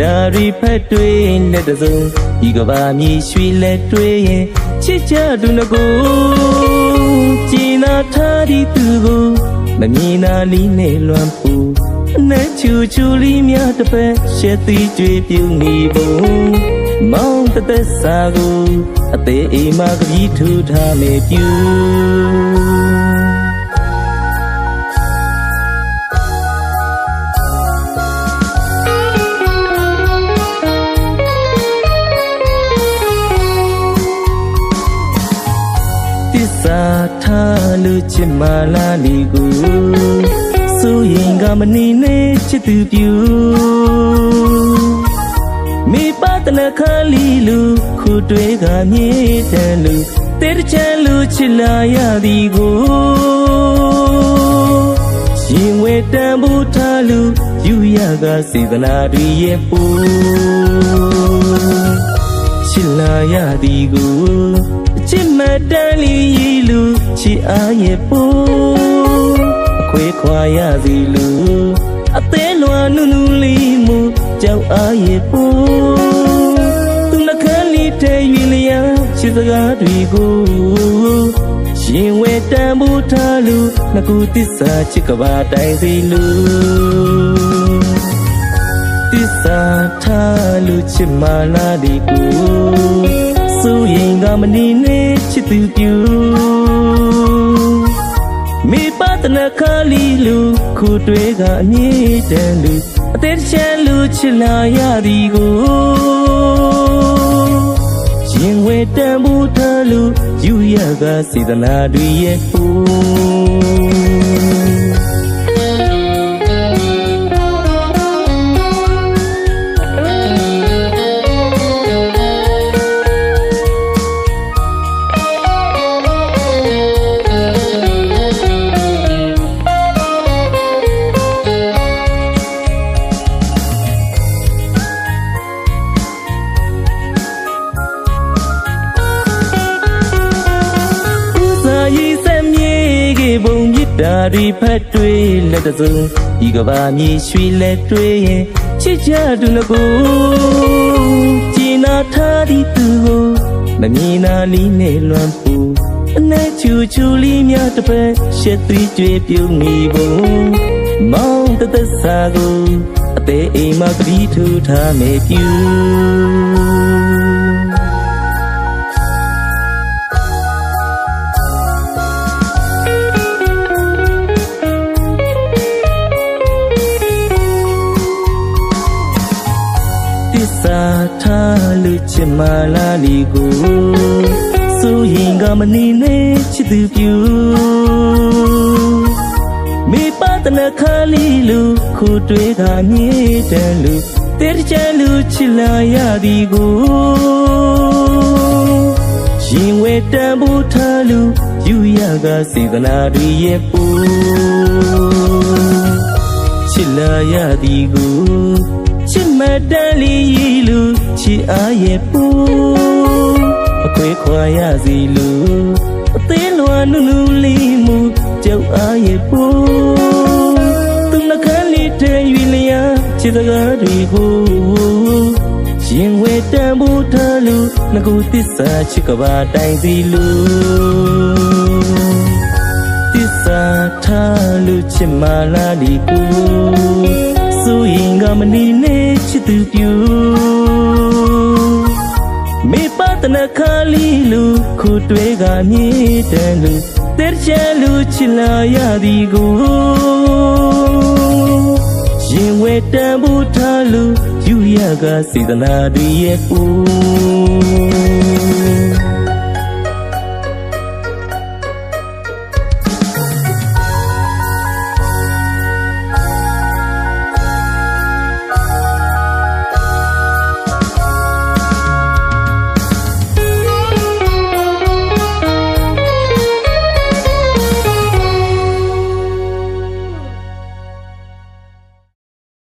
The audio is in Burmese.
တာရီဖက်တွေလက်တစုံဒီကဘာမြေရွှေလက်တွေရဲ့ချစ်ချသူငကိုကျင်နာထားဒီသူကိုမမြင်နာလီနဲ့လွမ်းပူနဲ့ချူချူလီများတစ်ဖက်ရှက်သီးကြွေပြုံနေပုံမောင်းတသက်စာကိုအသေးအိမ်မှာကကြီးထူထားမေပြူ လို့ချစ်မလာလီကိုဆိုရင်ကမနေနဲ့ချစ်သူပြူမိပတ်တနခါလီလူခုတွေကမြေတန်လူတဲတချမ်းလူချစ်လာရသည်ကိုရှင်ဝဲတန်ဖို့ထားလူယူရကစေတနာတွေရဲ့ပူချစ်လာရသည်ကိုချစ်မတန်လီရီလူ ချစ်အားရဲ့ပူအခွေခွာရစီလူအသေးလွာနုနုလေးမှုကြောက်အားရဲ့ပူသူနှခမ်းလေးထဲရွေလျာချစ်စကားတွေကိုရှင်ဝဲတန်ဖို့ထားလူငကူတစ္ဆာချစ်ကဘာတိုင်စီလူတစ္ဆာထားလို့ချစ်မလာဒီကို ဆိုရင်ကမနေနဲ့ချစ်သူပြူမိပတ်တနခါလီလူခုတွေကအမြင့်တန်လူအသေးချမ်းလူချစ်လာရသည်ကိုရင်ဝဲတန်ဘူးထားလူယူရကစေတနာတွေရဲ့ဟို ကြီးပုံမြစ်တာတွေဖက်တွေလက်တစုံဒီကဘာမြေရွှေလက်တွေရဲ့ချစ်ကြသူငကိုကျင်နာထားဒီသူကိုမမြင်နာလီနဲ့လွမ်းပူအနဲ့ချူချူလေးများတစ်ဖက်ရှက်သွေးကြွေပြုံးနေပုံမောင်းတသက်စာကိုအသေးအိမ်မှာကတိထူထားမေပြူ တစ္ဆာထားလို့ချစ်မလာလီကိုဆိုရင်ကမနေနဲ့ချစ်သူပြူမိပတ်တနခါလီလူခုတွေကမြေတန်လူတဲတချမ်းလူချစ်လာရသည်ကိုရင်ဝဲတန်ဖို့ထားလူယူရကစေတနာတွေရဲ့ပူချစ်လာရသည်ကိုချစ် မတန်လီရီလူချစ်အားရဲ့ပူအခွေခွာရစီလူအသေးလွာနုနုလေးမှုကြောက်အားရဲ့ပူသူနှကန်းလေးထဲရွေလျာချစ်စကားတွေကိုရင်ဝဲတန်ဖို့ထားလူငကူတစ္ဆာချစ်ကဘာတိုင်စီလူတစ္ဆာထားလို့ချစ်မလာဒီကို ဆိုရင်ကမနေနဲ့ချစ်သူပြူမေပတ်တနခါလီလူခုတွေကမြေတန်လူတဲချဲလူချစ်လာရသည်ကိုရင်ဝဲတန်ဖို့ထားလူယူရကစေတနာတွေရဲ့ပူ